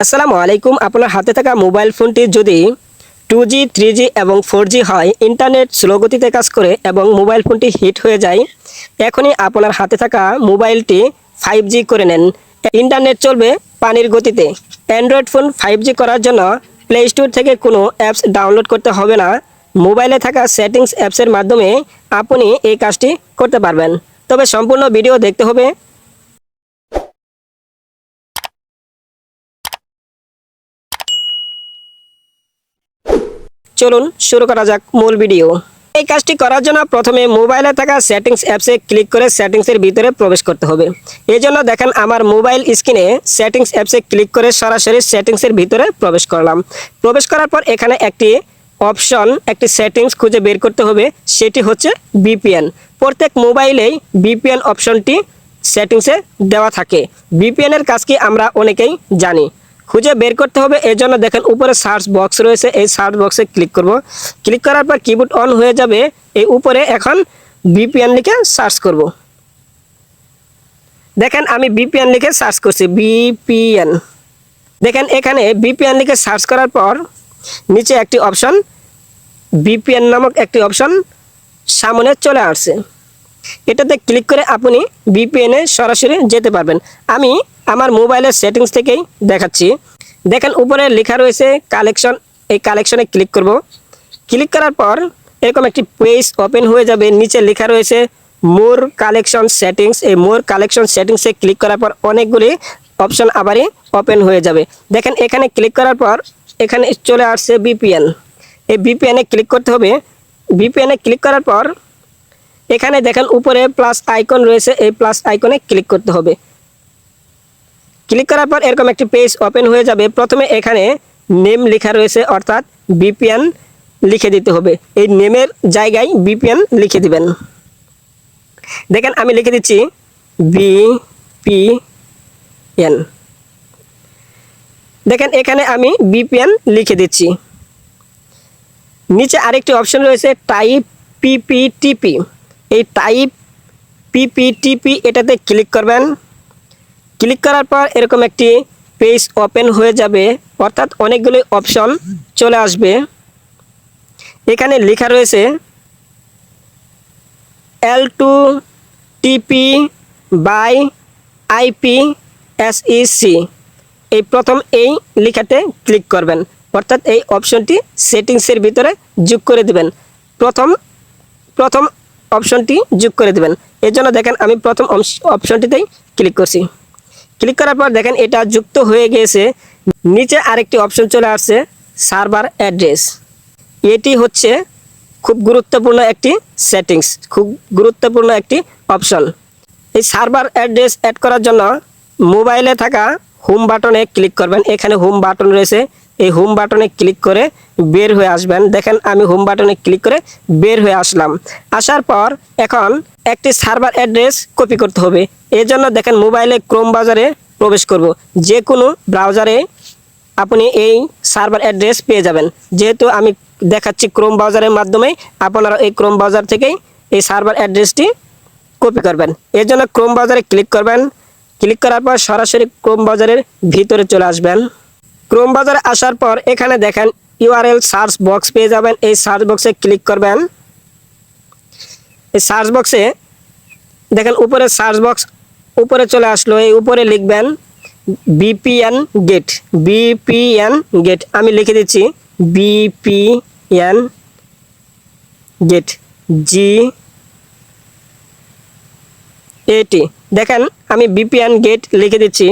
আসসালামু আলাইকুম। আপনার হাতে থাকা মোবাইল ফোনটি যদি টু জি, থ্রি জি এবং ফোর জি হয়, ইন্টারনেট স্লো গতিতে কাজ করে এবং মোবাইল ফোনটি হিট হয়ে যায়, এখনই আপনার হাতে থাকা মোবাইলটি ফাইভ জি করে নেন। ইন্টারনেট চলবে পানির গতিতে। অ্যান্ড্রয়েড ফোন ফাইভ জি করার জন্য প্লে স্টোর থেকে কোনো অ্যাপস ডাউনলোড করতে হবে না। মোবাইলে থাকা সেটিংস অ্যাপসের মাধ্যমে আপনি এই কাজটি করতে পারবেন। তবে সম্পূর্ণ ভিডিও দেখতে হবে। চলুন শুরু করা যাক মূল ভিডিও। এই কাজটি করার জন্য প্রথমে মোবাইলে থাকা সেটিংস অ্যাপসে ক্লিক করে সেটিংসের ভিতরে প্রবেশ করতে হবে। এই জন্য দেখেন আমার মোবাইল স্ক্রিনে সেটিংস অ্যাপসে ক্লিক করে সরাসরি সেটিংসের ভিতরে প্রবেশ করলাম। প্রবেশ করার পর এখানে একটি অপশন, একটি সেটিংস খুঁজে বের করতে হবে। সেটি হচ্ছে বিপিএন প্রত্যেক মোবাইলেই বিপিএন অপশনটি সেটিংসে দেওয়া থাকে। বিপিএন এর কাজ কি আমরা অনেকেই জানি। খুঁজে বের করতে হবে, এই জন্য দেখেন উপরে সার্চ বক্স রয়েছে, এই সার্চ বক্সে ক্লিক করব। ক্লিক করার পর কিবোর্ড অন হয়ে যাবে, এই উপরে এখন বিপিএন লিখে সার্চ করব। দেখেন আমি বিপিএন লিখে সার্চ করছি বিপিএন দেখেন এখানে বিপিএন লিখে সার্চ করার পর নিচে একটি অপশন বিপিএন নামক একটি অপশন সামনে চলে আসছে। এটাতে ক্লিক করে আপনি বিপিএনে সরাসরি যেতে পারবেন। আমি আমার মোবাইলের সেটিংস থেকেই দেখাচ্ছি। দেখেন উপরে লেখা রয়েছে কালেকশন। এই কালেকশনে ক্লিক করব। ক্লিক করার পর এরকম একটি পেজ ওপেন হয়ে যাবে। নিচে লেখা রয়েছে মোর কালেকশন সেটিংস। এই মোর কালেকশন সেটিংসে ক্লিক করার পর অনেকগুলি অপশন আবারই ওপেন হয়ে যাবে। দেখেন এখানে ক্লিক করার পর এখানে চলে আসছে বিপিএন এই বিপিএনে ক্লিক করতে হবে। বিপিএনে ক্লিক করার পর এখানে দেখেন উপরে প্লাস আইকন রয়েছে, এই প্লাস আইকনে ক্লিক করতে হবে। ক্লিক করার পর এরকম একটি পেজ ওপেন হয়ে যাবে। প্রথমে এখানে নেম লেখা রয়েছে, অর্থাৎ বিপিএন লিখে দিতে হবে। এই নেমের জায়গায় বিপিএন লিখে দিবেন। দেখেন আমি লিখে দিচ্ছি বি পি এন দেখেন এখানে আমি বিপিএন লিখে দিচ্ছি। নিচে আরেকটি অপশন রয়েছে টাইপ পিপিটিপি এই টাইপ পিপিটিপি এটাতে ক্লিক করবেন। ক্লিক করার পর এরকম একটি পেজ ওপেন হয়ে যাবে, অর্থাৎ অনেকগুলি অপশন চলে আসবে। এখানে লেখা রয়েছে L two TP by IP SEC এই প্রথম এই লেখাতে ক্লিক করবেন, অর্থাৎ এই অপশনটি সেটিংসের ভিতরে যোগ করে দিবেন। প্রথম প্রথম অপশনটি যোগ করে দেবেন। এর জন্য দেখেন আমি প্রথম অপশনটিতেই ক্লিক করছি। ক্লিক করার পর দেখেন এটা যুক্ত হয়ে গিয়েছে। নিচে আরেকটি অপশন চলে আসছে, সার্ভার অ্যাড্রেস। এটি হচ্ছে খুব গুরুত্বপূর্ণ একটি সেটিংস, খুব গুরুত্বপূর্ণ একটি অপশন। এই সার্ভার অ্যাড্রেস অ্যাড করার জন্য মোবাইলে থাকা হোম বাটনে ক্লিক করবেন। এখানে হোম বাটন রয়েছে। এই হোম বাটনে ক্লিক করে বের হয়ে আসবেন। দেখেন, আমি হোম বাটনে ক্লিক করে বের হয়ে আসলাম। আসার পর এখন একটি সার্ভার অ্যাড্রেস কপি করতে হবে। এই জন্য দেখেন, মোবাইলে ক্রোম বাজারে প্রবেশ করব। যে কোনো ব্রাউজারে আপনি এই সার্ভার অ্যাড্রেস পেয়ে যাবেন। যেহেতু আমি দেখাচ্ছি ক্রোম ব্রাউজারের মাধ্যমে, আপনারা এই ক্রোম ব্রাউজার থেকেই এই সার্ভার অ্যাড্রেসটি কপি করবেন। এর জন্য ক্রোম ব্রাউজারে ক্লিক করবেন। ক্লিক করার পর সরাসরি ক্রোম ব্রাউজারের ভিতরে চলে আসবেন। ক্রোম ব্রাউজারে আসার পর এখানে দেখেন ইউআরএল সার্চ বক্স পেয়ে যাবেন। এই সার্চ বক্সে ক্লিক করবেন। এই সার্চ বক্সে দেখেন উপরে সার্চ বক্স উপরে চলে আসলো। এই উপরে লিখবেন বিপিএন গেট। বিপিএন গেট। আমি লিখে দিচ্ছি বিপিএন গেট। জি এটি দেখেন, আমি বিপিএন গেট লিখে দিচ্ছি।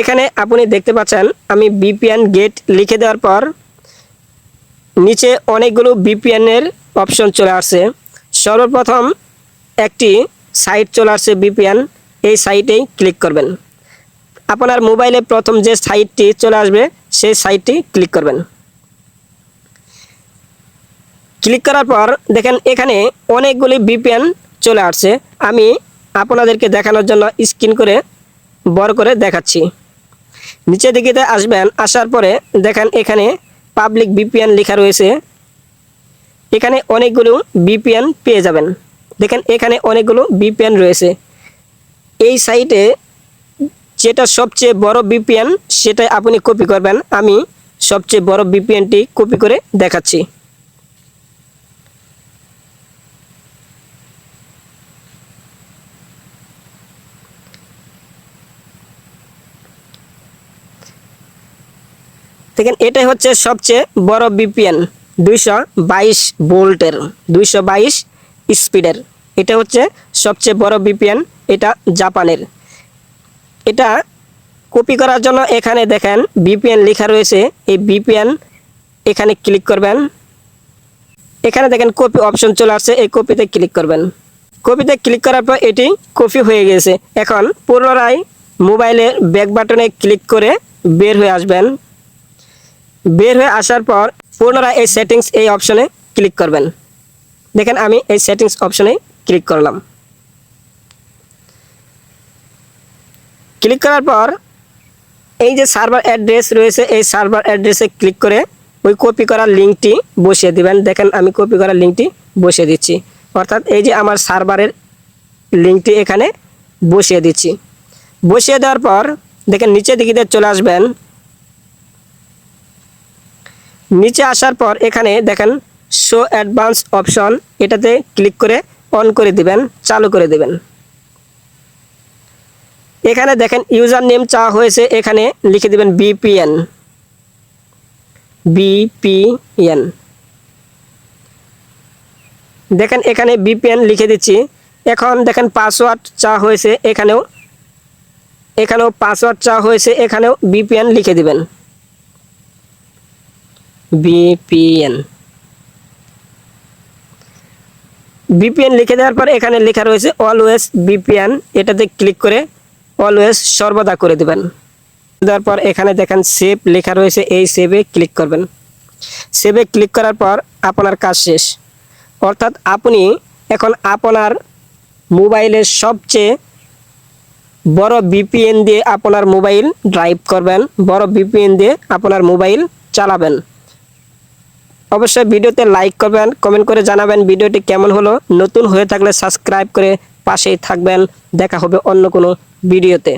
এখানে আপনি দেখতে পাচ্ছেন, আমি বিপিএন গেট লিখে দেওয়ার পর নিচে অনেকগুলো বিপিএনের অপশন চলে আসছে। সর্বপ্রথম একটি সাইট চলে আসছে বিপিএন এই সাইটেই ক্লিক করবেন। আপনার মোবাইলে প্রথম যে সাইটটি চলে আসবে, সেই সাইটটি ক্লিক করবেন। ক্লিক করার পর দেখেন, এখানে অনেকগুলি বিপিএন চলে আসছে। আমি আপনাদেরকে দেখানোর জন্য স্ক্রিন করে বড় করে দেখাচ্ছি। নিচে দিকে আসবেন, আসার পরে দেখেন এখানে পাবলিক বিপিএন লেখা রয়েছে। এখানে অনেকগুলো বিপিএন পেয়ে যাবেন। দেখেন এখানে অনেকগুলো বিপিএন রয়েছে। এই সাইটে যেটা সবচেয়ে বড় বিপিএন সেটাই আপনি কপি করবেন। আমি সবচেয়ে বড় বিপিএনটি কপি করে দেখাচ্ছি। দেখেন, এটাই হচ্ছে সবচেয়ে বড় বিপিএন দুইশো বাইশ বোল্টের দুইশো বাইশ স্পিডের। এটা হচ্ছে সবচেয়ে বড় বিপিএন এটা জাপানের। এটা কপি করার জন্য এখানে দেখেন বিপিএন লেখা রয়েছে, এই বিপিএন এখানে ক্লিক করবেন। এখানে দেখেন, কপি অপশন চলে আসছে, এই কপিতে ক্লিক করবেন। কপিতে ক্লিক করার পর এটি কপি হয়ে গেছে। এখন পুনরায় মোবাইলের ব্যাক বাটনে ক্লিক করে বের হয়ে আসবেন। বের হয়ে আসার পর পুনরায় এই সেটিংস এই অপশনে ক্লিক করবেন। দেখেন আমি এই সেটিংস অপশনে ক্লিক করলাম। ক্লিক করার পর এই যে সার্ভার অ্যাড্রেস রয়েছে, এই সার্ভার অ্যাড্রেসে ক্লিক করে ওই কপি করার লিঙ্কটি বসিয়ে দিবেন। দেখেন আমি কপি করার লিঙ্কটি বসিয়ে দিচ্ছি। অর্থাৎ এই যে আমার সার্ভারের লিঙ্কটি এখানে বসিয়ে দিচ্ছি। বসিয়ে দেওয়ার পর দেখেন নিচে দিকে চলে আসবেন। নিচে আসার পর এখানে দেখেন শো অ্যাডভান্স অপশন এটাতে ক্লিক করে অন করে দিবেন, চালু করে দিবেন। এখানে দেখেন ইউজার নেম চাওয়া হয়েছে, এখানে লিখে দিবেন বিপিএন বিপিএন দেখেন এখানে বিপিএন লিখে দিচ্ছি। এখন দেখেন পাসওয়ার্ড চাওয়া হয়েছে, এখানেও এখানেও পাসওয়ার্ড চাওয়া হয়েছে, এখানেও বিপিএন লিখে দিবেন। বিপিএন। বিপিএন লিখে দেওয়ার পর এখানে লেখা রয়েছে অলওয়েজ বিপিএন। এটাতে ক্লিক করে অলওয়েজ সর্বদা করে দেবেন। দেওয়ার পর এখানে দেখেন সেভ লেখা রয়েছে, এই সেভে ক্লিক করবেন। সেভে ক্লিক করার পর আপনার কাজ শেষ। অর্থাৎ আপনি এখন আপনার মোবাইলের সবচেয়ে বড় বিপিএন দিয়ে আপনার মোবাইল ড্রাইভ করবেন, বড় বিপিএন দিয়ে আপনার মোবাইল চালাবেন। অবশ্যই ভিডিওতে লাইক করবেন কমেন্ট করে জানাবেন ভিডিওটি কেমন হলো। নতুন হয়ে থাকলে সাবস্ক্রাইব করে পাশেই থাকবেন। দেখা হবে অন্য কোনো ভিডিওতে।